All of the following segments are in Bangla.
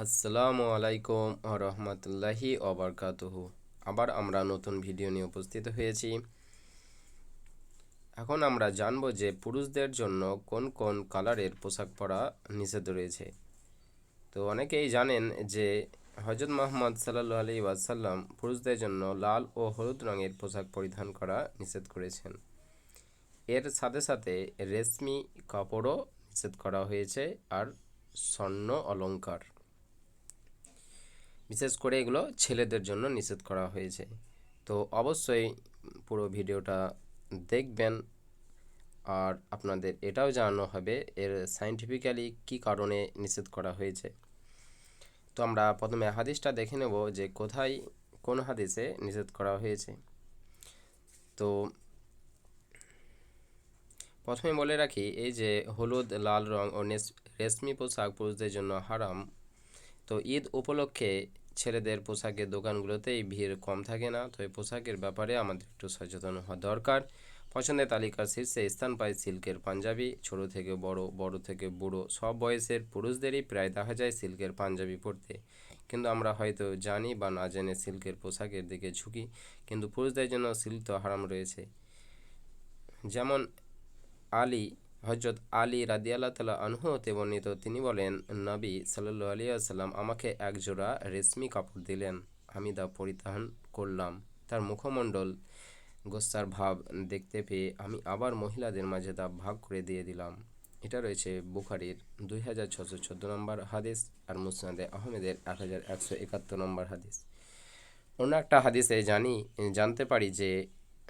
আসসালামু আলাইকুম রহমতুল্লাহি অবরকাতুহু আবার আমরা নতুন ভিডিও নিয়ে উপস্থিত হয়েছি। এখন আমরা জানব যে পুরুষদের জন্য কোন কোন কালারের পোশাক পরা নিষেধ রয়েছে। তো অনেকেই জানেন যে হজরত মোহাম্মদ সাল্লু আলি ওয়াসাল্লাম পুরুষদের জন্য লাল ও হলুদ রঙের পোশাক পরিধান করা নিষেধ করেছেন। এর সাথে সাথে রেশমি কাপড়ও নিষেধ করা হয়েছে আর স্বর্ণ অলঙ্কার বিশেষ করে এগুলো ছেলেদের জন্য নিষেধ করা হয়েছে। তো অবশ্যই পুরো ভিডিওটা দেখবেন। আর আপনাদের এটাও জানানো হবে, এর সাইন্টিফিক্যালি কি কারণে নিষেধ করা হয়েছে। তো আমরা প্রথমে হাদিসটা দেখে নেব যে কোথায়, কোন হাদিসে নিষেধ করা হয়েছে। তো প্রথমে বলে রাখি, এই যে হলুদ, লাল রং ও রেশমি পোশাক পুরুষদের জন্য হারাম। তো ঈদ উপলক্ষে ছেলেদের পোশাকের দোকানগুলোতেই ভিড় কম থাকে না। তো এই পোশাকের ব্যাপারে আমাদের একটু সচেতন হওয়া দরকার। পছন্দের তালিকার শীর্ষে স্থান পায় সিল্কের পাঞ্জাবি। ছোট থেকে বড় বড় থেকে বুড়ো, সব বয়সের পুরুষদেরই প্রায় দেখা যায় সিল্কের পাঞ্জাবি পরতে। কিন্তু আমরা হয়তো জানি বা না জেনে সিল্কের পোশাকের দিকে ঝুঁকি, কিন্তু পুরুষদের জন্য সিল্ক তো হারাম রয়েছে। যেমন আলী হজরত আলী রাদি আল্লাহ তালা আনহু হতে বর্ণিত, তিনি বলেন, নবী সাল্লু আলী আসাল্লাম আমাকে এক জোড়া রেশমি কাপড় দিলেন। আমি তা পরিধান করলাম। তার মুখমণ্ডল গোস্তার ভাব দেখতে পেয়ে আমি আবার মহিলাদের মাঝে তা ভাগ করে দিয়ে দিলাম। এটা রয়েছে বুখারির দুই হাজার ছশো চোদ্দ নম্বর হাদিস আর মুসনাদে আহমেদের এক হাজার একশো একাত্তর নম্বর হাদিস। অন্য একটা হাদিসে জানি, জানতে পারি যে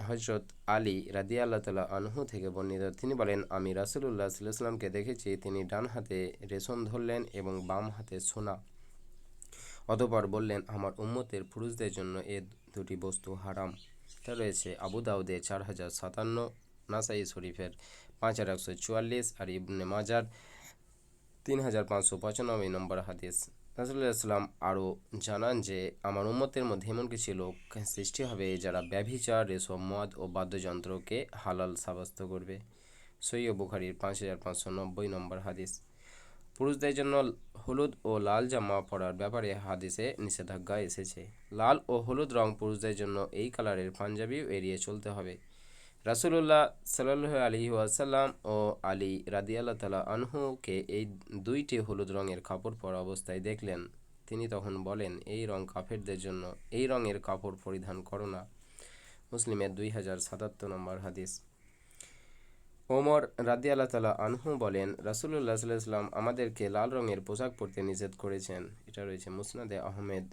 হজরত আলী রাদি আল্লাহ তালা আনহু থেকে বর্ণিত, তিনি বলেন, আমি রাসুলুল্লাহ সাল্লামকে দেখেছি, তিনি ডান হাতে রেশম ধরলেন এবং বাম হাতে সোনা। অতপর বললেন, আমার উম্মতের পুরুষদের জন্য এ দুটি বস্তু হারাম। তা রয়েছে আবু দাউদে চার হাজার সাতান্ন, নাসাই শরীফের পাঁচ হাজার একশো চুয়াল্লিশ আর ইবনে মাজার তিন হাজার পাঁচশো পঁচানব্বই নম্বর হাদিস নাজরুল্লাহাম আরও জানান যে, আমার উম্মতের মধ্যে এমন কিছু লোক সৃষ্টি হবে যারা ব্যভিচার, রেশম, মদ ও বাদ্যযন্ত্রকে হালাল সাব্যস্ত করবে। সৈয় বুখারির পাঁচ হাজার পাঁচশো নব্বই নম্বর হাদিস। পুরুষদের জন্য হলুদ ও লাল জামা পরার ব্যাপারে হাদিসে নিষেধাজ্ঞা এসেছে। লাল ও হলুদ রং পুরুষদের জন্য এই কালারের পাঞ্জাবিও এড়িয়ে চলতে হবে। রাসুলুল্লাহ সাল্লাহ আলী ওয়াসাল্লাম ও আলী রাদিয়াল্লাহ তালা আনহুকে এই দুইটি হলুদ রঙের কাপড় পরা অবস্থায় দেখলেন। তিনি তখন বলেন, এই রং কাফেরদের জন্য, এই রঙের কাপড় পরিধান করো না। মুসলিমের দুই হাজার সাতাত্তর নম্বর হাদিস। ওমর রাদি আল্লাহ তালা আনহু বলেন রাসুল্লাহ সাল্লাম আমাদেরকে লাল রঙের পোশাক পরতে নিষেধ করেছেন। এটা রয়েছে মুসনাদে আহমেদ,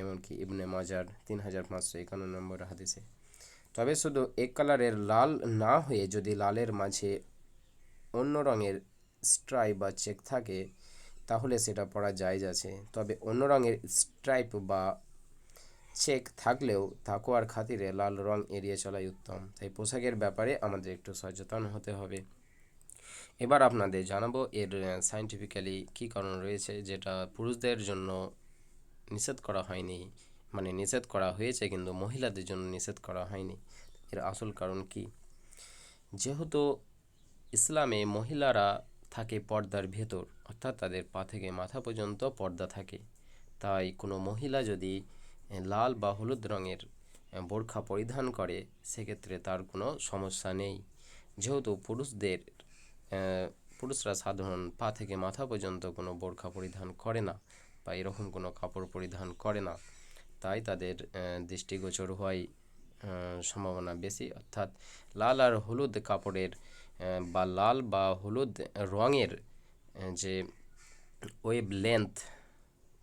এমনকি ইবনে মাজার তিন হাজার পাঁচশো একান্ন নম্বর হাদিসে। তবে শুধু এক কালারের লাল না হয়ে যদি লালের মাঝে অন্য রঙের স্ট্রাইপ বা চেক থাকে, তাহলে সেটা পরা জায়জ আছে তবে অন্য রঙের স্ট্রাইপ বা চেক থাকলেও তাকুয়ার খাতিরে লাল রং এড়িয়ে চলাই উত্তম। তাই পোশাকের ব্যাপারে আমাদের একটু সচেতন হতে হবে। এবার আপনাদের জানাব এর সাইন্টিফিক্যালি কী কারণ রয়েছে যেটা পুরুষদের জন্য নিষেধ করা হয়নি। মানে নিষেধ করা হয়েছে, কিন্তু মহিলাদের জন্য নিষেধ করা হয়নি। এর আসল কারণ কি? যেহেতু ইসলামে মহিলারা থাকে পর্দার ভেতর, অর্থাৎ তাদের পা থেকে মাথা পর্যন্ত পর্দা থাকে। তাই কোনো মহিলা যদি লাল বা হলুদ রঙের বোরখা পরিধান করে, সেক্ষেত্রে তার কোনো সমস্যা নেই। যেহেতু পুরুষদের পুরুষরা সাধারণ পা থেকে মাথা পর্যন্ত কোনো বোরখা পরিধান করে না, বা এরকম কোনো কাপড় পরিধান করে না। তাই তাদের দৃষ্টিগোচর হওয়াই সম্ভাবনা বেশি। অর্থাৎ লাল আর হলুদ কাপড়ের বা লাল বা হলুদ রঙের যে ওয়েব লেন্থ,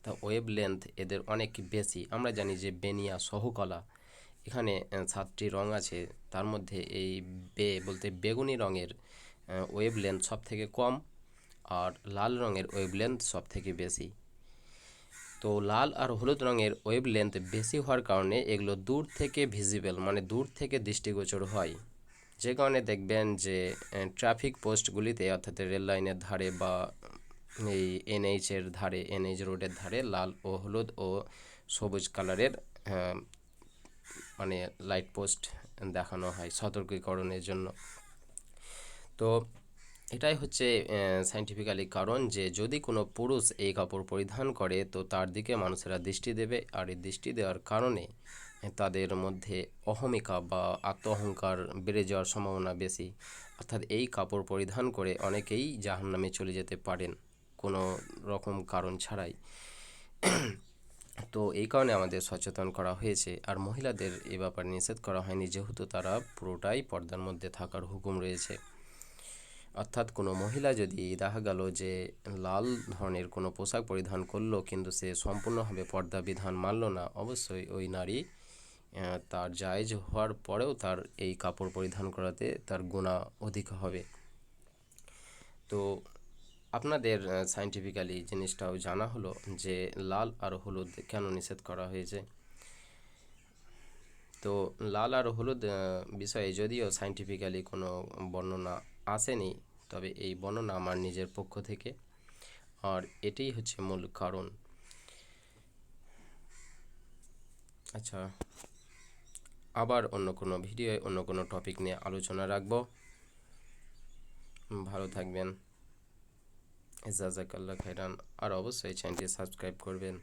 তা ওয়েব লেন্থ এদের অনেক বেশি। আমরা জানি যে বেনিয়া সহকলা, এখানে সাতটি রং আছে। তার মধ্যে এই বে, বলতে বেগুনি রঙের ওয়েব লেন্থ সব থেকে কম, আর লাল রঙের ওয়েব লেন্থ সব থেকে বেশি। তো লাল আর হলুদ রঙের ওয়েব লেন্থ বেশি হওয়ার কারণে এগুলো দূর থেকে ভিজিবল মানে দূর থেকে দৃষ্টিগোচর হয়। যে কারণে দেখবেন যে ট্রাফিক পোস্টগুলিতে অর্থাৎ রেল লাইনের ধারে বা এই এনএইচের ধারে এনএইচ রোডের ধারে লাল ও হলুদ ও সবুজ কালারের মানে লাইট পোস্ট দেখানো হয় সতর্কীকরণের জন্য। তো এটাই হচ্ছে সাইন্টিফিক্যালি কারণ যে যদি কোনো পুরুষ এই কাপড় পরিধান করে, তো তার দিকে মানুষেরা দৃষ্টি দেবে। আর এই দৃষ্টি দেওয়ার কারণে তাদের মধ্যে অহমিকা বা আত্ম অহংকার বেড়ে যাওয়ার সম্ভাবনা বেশি। অর্থাৎ এই কাপড় পরিধান করে অনেকেই জাহান্নামে চলে যেতে পারেন, কোনো রকম কারণ ছাড়াই। তো এই কারণে আমাদের সচেতন করা হয়েছে। আর মহিলাদের এ ব্যাপারে নিষেধ করা হয়নি, যেহেতু তারা পুরোটাই পর্দার মধ্যে থাকার হুকুম রয়েছে। অর্থাৎ কোনো মহিলা যদি দেখা গেল যে লাল ধরনের কোনো পোশাক পরিধান করল, কিন্তু সে সম্পূর্ণভাবে পর্দা বিধান মানল না, অবশ্যই ওই নারী তার জায়েজ হওয়ার পরেও তার এই কাপড় পরিধান করাতে তার গুণা অধিক হবে। তো আপনাদের সাইন্টিফিক্যালি জিনিসটাও জানা হলো যে লাল আর হলুদ কেন নিষেধ করা হয়েছে। তো লাল আর হলুদ বিষয়ে যদিও সাইন্টিফিক্যালি কোনো বর্ণনা আসেনি, তবে এই বর্ণনা আমার নিজের পক্ষ থেকে। আর এটাই হচ্ছে মূল কারণ। আচ্ছা আবার অন্য কোনো ভিডিওয়ে অন্য কোনো টপিক নিয়ে আলোচনা রাখব। ভালো থাকবেন। জাজাকাল্লা খাইরান আর অবশ্যই চ্যানেলটি সাবস্ক্রাইব করবেন।